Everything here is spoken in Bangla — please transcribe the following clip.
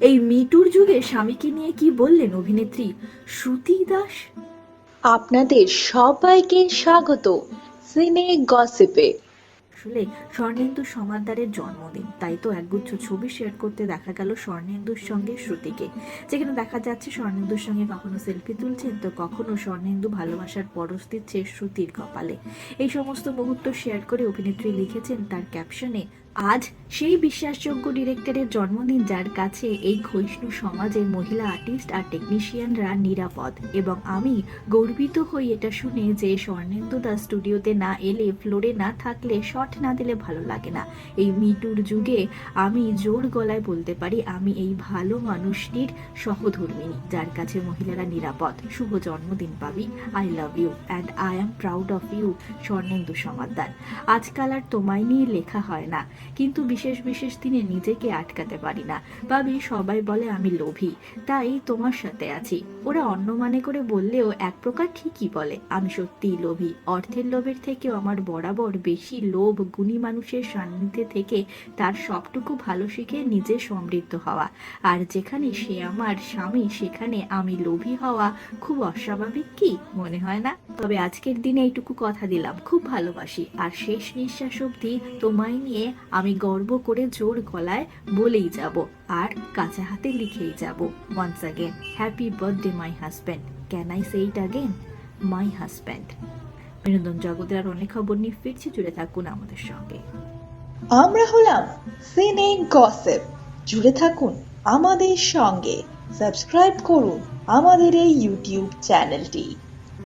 এই মিটুর যুগে স্বামীকে নিয়ে কি বললেন অভিনেত্রী শ্রুতি দাস? আপনাদের সবাইকে স্বাগত সিনে গসিপে। আসলে স্বর্ণেন্দু সমাদ্দারের জন্মদিন তাই তো একগুচ্ছ ছবি শেয়ার করতে দেখা গেল স্বর্ণেন্দুর সঙ্গে শ্রুতিকে। যেখানে দেখা যাচ্ছে স্বর্ণেন্দুর সঙ্গে কখনো সেলফি তুলছেন তো কখনো স্বর্ণেন্দু ভালোবাসার পরশ দিচ্ছে শ্রুতির কপালে। এই সমস্ত মুহূর্ত শেয়ার করে অভিনেত্রী লিখেছেন তার ক্যাপশনে আজ সেই বিশ্বাসযোগ্য ডিরেক্টরের জন্মদিন যার কাছে এই ক্ষয়িষ্ণু সমাজের মহিলা আর্টিস্ট আর টেকনিশিয়ানরা নিরাপদ। এবং আমি গর্বিত হই এটা শুনে যে স্বর্ণেন্দু দাস স্টুডিওতে না এলে ফ্লোরে না থাকলে শট না দিলে ভালো লাগে না। এই মিটুর যুগে আমি জোর গলায় বলতে পারি আমি এই ভালো মানুষটির সহধর্মিনী, যার কাছে মহিলারা নিরাপদ। শুভ জন্মদিন পাবি। I love you and I am proud of you Swarnendu Samaddar আজকাল আর তোমায় নিয়ে লেখা হয় না। কিন্তু বিশেষ বিশেষ দিনে নিজেকে আটকাতে পারি না। ভাবি, সবাই বলে আমি লোভী। তাই তোমার সাথে আছি। ওরা অন্য মানে করে বললেও এক প্রকার ঠিকই বলে, আমি সত্যিই লোভী। অর্থের লোভের থেকেও আমার বরাবর বেশি লোভ গুণী মানুষের সান্নিধ্যে থেকে তার সবটুকু ভালো শিখে নিজে সমৃদ্ধ হওয়া। আর যেখানে সে আমার স্বামী, সেখানে আমি লোভী হওয়া খুব অস্বাভাবিক কি? মনে হয় না? তবে আজকের দিনে এইটুকু কথা দিলাম। খুব ভালোবাসি। আর শেষ নিঃশ্বাস অবধি তোমায় নিয়ে আমি গর্ব করে জোর গলায় বলেই যাব আর কাঁচা হাতে লিখেই যাব। Once again happy birthday my husband can I say it again my husband বিনোদন জগতের আর অনেক খবর নিয়ে ফিরছি। জুড়ে থাকুন আমাদের সঙ্গে। আমরা হলাম সিনে গসিপ জুড়ে থাকুন আমাদের সঙ্গে। সাবস্ক্রাইব করুন আমাদের এই ইউটিউব চ্যানেলটি